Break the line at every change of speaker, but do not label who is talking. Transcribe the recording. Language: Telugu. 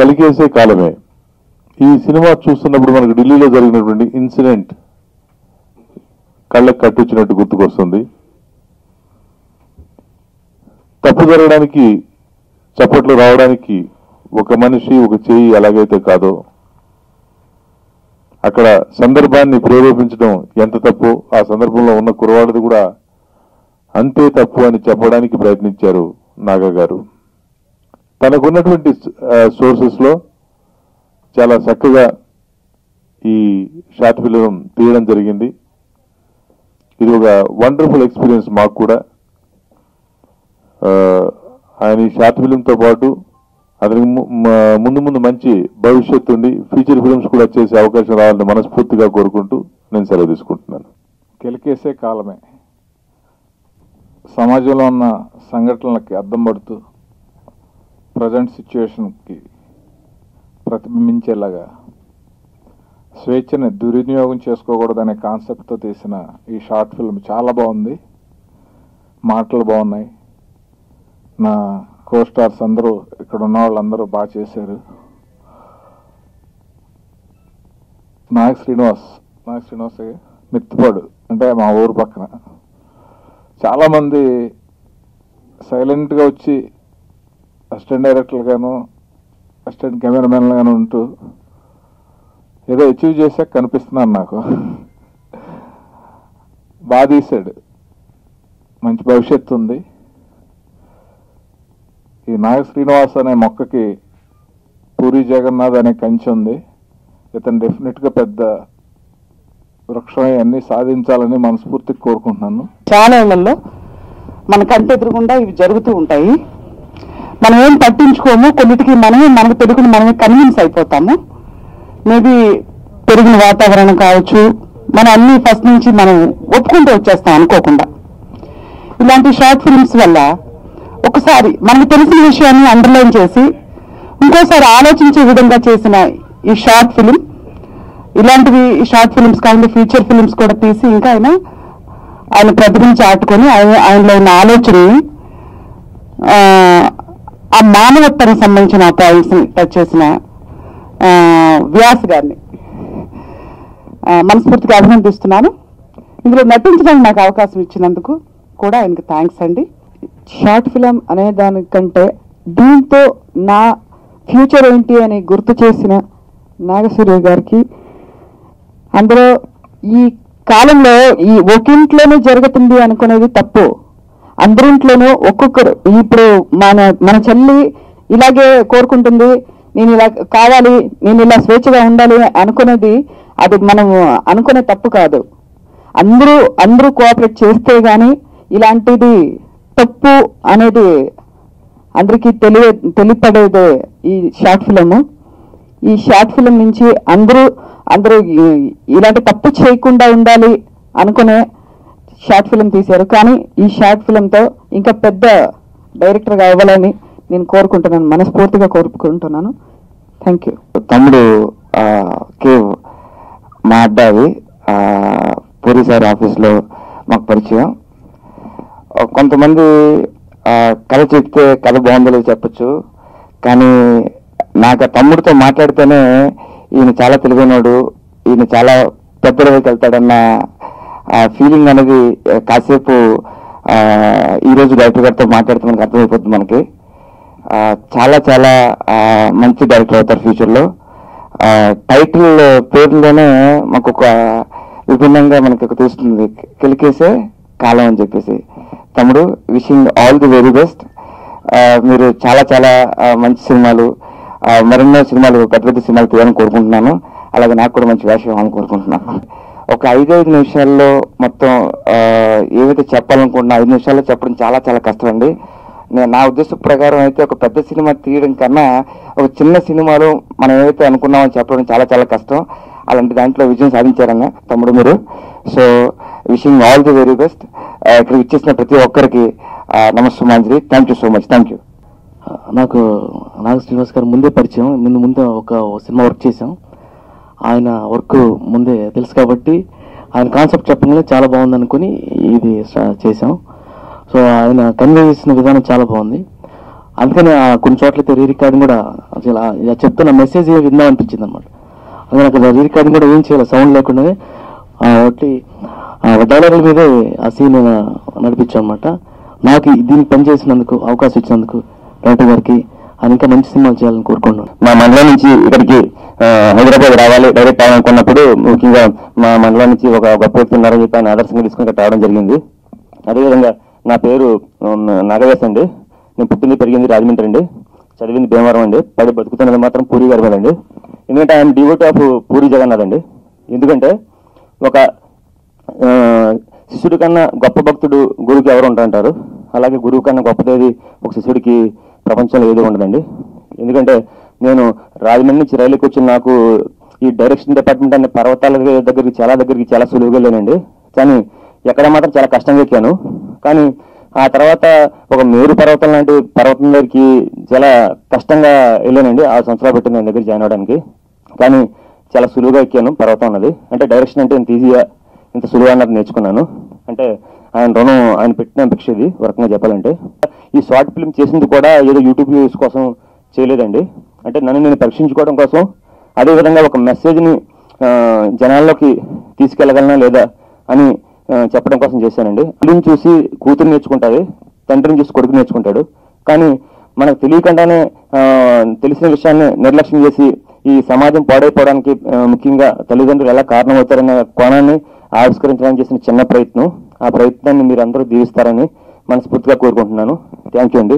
కలిగేసే కాలమే. ఈ సినిమా చూస్తున్నప్పుడు మనకు ఢిల్లీలో జరిగినటువంటి ఇన్సిడెంట్ కళ్ళకు కట్టొచ్చినట్టు గుర్తుకొస్తుంది. తప్పు జరగడానికి చప్పట్లు రావడానికి ఒక మనిషి ఒక చేయి ఎలాగైతే కాదో అక్కడ సందర్భాన్ని ప్రేరేపించడం ఎంత తప్పు ఆ సందర్భంలో ఉన్న కురవాడిది కూడా అంతే తప్పు అని చెప్పడానికి ప్రయత్నించారు నాగా గారు తనకున్నటువంటి సోర్సెస్లో చాలా చక్కగా ఈ షార్ట్ ఫిలిం తీయడం జరిగింది. ఇది ఒక వండర్ఫుల్ ఎక్స్పీరియన్స్ మాకు కూడా. ఆయన ఈ షార్ట్ ఫిలింతో పాటు అతనికి ము- ముందు ముందు మంచి భవిష్యత్తు ఉండి ఫీచర్ ఫిలిమ్స్ కూడా చేసే అవకాశం రావాలని మనస్ఫూర్తిగా కోరుకుంటూ నేను సెలవు తీసుకుంటున్నాను.
కెలికేసే కాలమే. సమాజంలో ఉన్న సంఘటనలకి అద్దం పడుతూ ప్రజెంట్ సిచ్యువేషన్కి ప్రతిబింబించేలాగా స్వేచ్ఛని దుర్వినియోగం చేసుకోకూడదనే కాన్సెప్ట్తో తీసిన ఈ షార్ట్ ఫిల్మ్ చాలా బాగుంది. మాటలు బాగున్నాయి. నా కో స్టార్స్ అందరూ ఇక్కడ ఉన్న వాళ్ళందరూ బాగా చేశారు. నాగ శ్రీనివాస్ నాగ శ్రీనివాస్ మిత్తిపాడు అంటే మా ఊరు పక్కన. చాలామంది సైలెంట్గా వచ్చి అసిస్టెంట్ డైరెక్టర్లుగాను అసిస్టెంట్ కెమెరామెన్లుగాను ఉంటూ ఏదో అచీవ్ చేశాక కనిపిస్తున్నాను నాకు. బాగా తీశాడు. మంచి భవిష్యత్తు ఉంది. ఈ నాగ శ్రీనివాస్ అనే మొక్కకి పూరి జగన్నాథ్ అనే కంచి ఉంది. ఇతను డెఫినెట్గా పెద్ద వృక్షం అన్నీ సాధించాలని మనస్ఫూర్తిగా కోరుకుంటున్నాను.
చాలా ఇళ్ళలో మన కంటి ఎదురుగుండా ఇవి జరుగుతూ ఉంటాయి. మనం ఏం పట్టించుకోము? కొన్నిటికి మనమే మనకు తెలుగుని మనమే కన్విన్స్ అయిపోతాము. మేబీ పెరిగిన వాతావరణం కావచ్చు. మన అన్ని ఫస్ట్ నుంచి మనం ఒప్పుకుంటూ వచ్చేస్తాం అనుకోకుండా. ఇలాంటి షార్ట్ ఫిల్మ్స్ వల్ల ఒకసారి మనకు తెలిసిన విషయాన్ని అండర్లైన్ చేసి ఇంకోసారి ఆలోచించే విధంగా చేసిన ఈ షార్ట్ ఫిలిం ఇలాంటివి షార్ట్ ఫిలిమ్స్ కాకుండా ఫీచర్ ఫిల్మ్స్ కూడా తీసి ఇంకా ఆయన ఆయన ప్రతిభను చాటుకొని ఆయన ఆయనలో ఉన్న ఆలోచనని ఆ, మానవత్వం మానవత్వానికి సంబంధించిన పాయింట్స్ టచ్ చేసిన వ్యాస్ గారిని మనస్ఫూర్తిగా అభినందిస్తున్నాను. ఇందులో నటించడానికి నాకు అవకాశం ఇచ్చినందుకు కూడా ఆయనకు థ్యాంక్స్ అండి. షార్ట్ ఫిలం అనే దానికంటే దీంతో నా ఫ్యూచర్ ఏంటి అని గుర్తు చేసిన నాగసూర్య గారికి అందులో ఈ కాలంలో ఈ ఒకింట్లోనే జరుగుతుంది అనుకునేది తప్పు. అందరింట్లోనూ ఒక్కొక్కరు. ఇప్పుడు మన మన చెల్లి ఇలాగే కోరుకుంటుంది నేను ఇలా కావాలి నేను ఇలా స్వేచ్ఛగా ఉండాలి అనుకునేది అది మనం అనుకునే తప్పు కాదు. అందరూ అందరూ కోఆపరేట్ చేస్తే కానీ ఇలాంటిది తప్పు అనేది అందరికీ తెలియ తెలియపడేదే ఈ షార్ట్ ఫిలము. ఈ షార్ట్ ఫిలిం నుంచి అందరూ అందరూ ఇలాంటి తప్పు చేయకుండా ఉండాలి అనుకునే షార్ట్ ఫిలిం తీశారు. కానీ ఈ షార్ట్ ఫిలింతో ఇంకా పెద్ద డైరెక్టర్గా అవ్వాలని నేను కోరుకుంటున్నాను మనస్ఫూర్తిగా కోరుకుంటున్నాను. థ్యాంక్ యూ
తమ్ముడు కేవ్ మా అడ్డాది పూరి సార్ ఆఫీస్లో మాకు పరిచయం. కొంతమంది కథ చెప్తే కథ బాగుందో చెప్పచ్చు చెప్పొచ్చు. కానీ నాకు తమ్ముడితో మాట్లాడితేనే ఈయన చాలా తెలివైనడు ఈయన చాలా పెద్ద వెళ్తాడన్న ఆ ఫీలింగ్ అనేది కాసేపు ఈరోజు డైరెక్టర్ గారితో మాట్లాడితే మనకు అర్థమైపోతుంది మనకి. చాలా చాలా మంచి డైరెక్టర్ అవుతారు ఫ్యూచర్లో. టైటిల్ పేరులోనే మాకు ఒక విభిన్నంగా మనకి ఒక తెలుస్తుంది. కిలికేసే కాలం అని చెప్పేసి. తమ్ముడు wishing all the very best మీరు చాలా చాలా మంచి సినిమాలు మరెన్నో సినిమాలు పెద్ద పెద్ద సినిమాలు తీయాలని కోరుకుంటున్నాను. అలాగే నాకు కూడా మంచి వేషం కోరుకుంటున్నాను. ఒక ఐదైదు నిమిషాల్లో మొత్తం ఏవైతే చెప్పాలనుకుంటున్నా ఐదు నిమిషాల్లో చెప్పడం చాలా చాలా కష్టం అండి నేను నా ఉద్దేశం ప్రకారం అయితే ఒక పెద్ద సినిమా తీయడం కన్నా ఒక చిన్న సినిమాలో మనం ఏవైతే అనుకున్నామో చెప్పడం చాలా చాలా కష్టం. అలాంటి దాంట్లో విజయం సాధించారన్న తమ్ముడు మీరు. So wishing all the very best. ఇక్కడ ఇచ్చేసిన ప్రతి ఒక్కరికి నమస్సుమాంజలి thank you so much. Thank you.
నాకు నాగ శ్రీనివాస్ గారు ముందే పరిచయం. ముందు ముందు ఒక సినిమా వర్క్ చేశాం. ఆయన వర్క్ ముందే తెలుసు కాబట్టి ఆయన కాన్సెప్ట్ చెప్పగానే చాలా బాగుంది అనుకుని ఇది చేసాం సో ఆయన కన్వే చేసిన విధానం చాలా బాగుంది. అందుకని ఆ కొన్ని చోట్ల రీ రికార్డింగ్ కూడా అసలు ఇలా చెప్తున్న మెసేజ్ విందాం అనిపించింది అనమాట అందుకని అక్కడ రీ రికార్డింగ్ కూడా ఏం చేయాలి సౌండ్ లేకుండానే కాబట్టి ఒకటి డైలాగుల మీదే ఆ సీన్ నడిపించాం అనమాట నాకు దీన్ని దీనికి పనిచేసినందుకు అవకాశం ఇచ్చినందుకు డైరెక్టర్ గారికి ఆయన ఇంకా మంచి సినిమాలు చేయాలని కోరుకుంటున్నాను.
మా మండలం నుంచి ఇక్కడికి హైదరాబాద్ రావాలి డైరెక్ట్ అవ్వాలనుకున్నప్పుడు ముఖ్యంగా మా మండలం నుంచి ఒక గొప్ప వ్యక్తి ఉన్నారని చెప్పి ఆయన ఆదర్శంగా తీసుకుని రావడం జరిగింది. అదేవిధంగా నా పేరు ఉమ్, నాగవేశ్ అండి. నేను పుట్టింది పెరిగింది రాజమండ్రి అండి. చదివింది భీమవరం అండి. పడి బతుకుతున్నది మాత్రం పూరి గారి మీద అండి. ఎందుకంటే ఆయన డివోట్ ఆఫ్ పూరి జగన్నాథ్ అండి. ఎందుకంటే ఒక శిష్యుడి కన్నా గొప్ప భక్తుడు గురువుకి ఎవరు ఉంటారంటారు? అలాగే గురువు కన్నా గొప్పదేది ఒక శిష్యుడికి ప్రపంచంలో ఏది ఉండదండి. ఎందుకంటే నేను రాజమండ్రి నుంచి రైలుకి వచ్చిన నాకు ఈ డైరెక్షన్ డిపార్ట్మెంట్ అనే పర్వతాల దగ్గరికి చాలా దగ్గరికి చాలా సులువుగా వెళ్ళానండి. కానీ ఎక్కడ మాత్రం చాలా కష్టంగా ఎక్కాను. కానీ ఆ తర్వాత ఒక మేరు పర్వతం లాంటి పర్వతం దగ్గరికి చాలా కష్టంగా వెళ్ళానండి. ఆ సంవత్సరాలు పెట్టింది నేను దగ్గర జాయిన్ అవడానికి. కానీ చాలా సులువుగా ఎక్కాను పర్వతం అన్నది. అంటే డైరెక్షన్ అంటే ఇంత ఈజీగా ఇంత సులువుగా అన్నది నేర్చుకున్నాను. అంటే ఆయన రుణం ఆయన పెట్టిన భిక్ష ఇది ఒక రకంగా చెప్పాలంటే. ఈ షార్ట్ ఫిల్మ్ చేసింది కూడా ఏదో యూట్యూబ్ వ్యూస్ కోసం చేయలేదండి. అంటే నన్ను నేను పరీక్షించుకోవడం కోసం అదేవిధంగా ఒక మెసేజ్ని జనాల్లోకి తీసుకెళ్ళగలనా లేదా అని చెప్పడం కోసం చేశానండి. తల్లిని చూసి కూతురు నేర్చుకుంటుంది తండ్రిని చూసి కొడుకు నేర్చుకుంటాడు. కానీ మనకు తెలియకుండానే తెలిసిన విషయాన్ని నిర్లక్ష్యం చేసి ఈ సమాజం పాడైపోవడానికి ముఖ్యంగా తల్లిదండ్రులు ఎలా కారణమవుతారనే కోణాన్ని ఆవిష్కరించడానికి చేసిన చిన్న ప్రయత్నం. ఆ ప్రయత్నాన్ని మీరు అందరూ దీవిస్తారని మనస్ఫూర్తిగా కోరుకుంటున్నాను. థ్యాంక్ యూ అండి.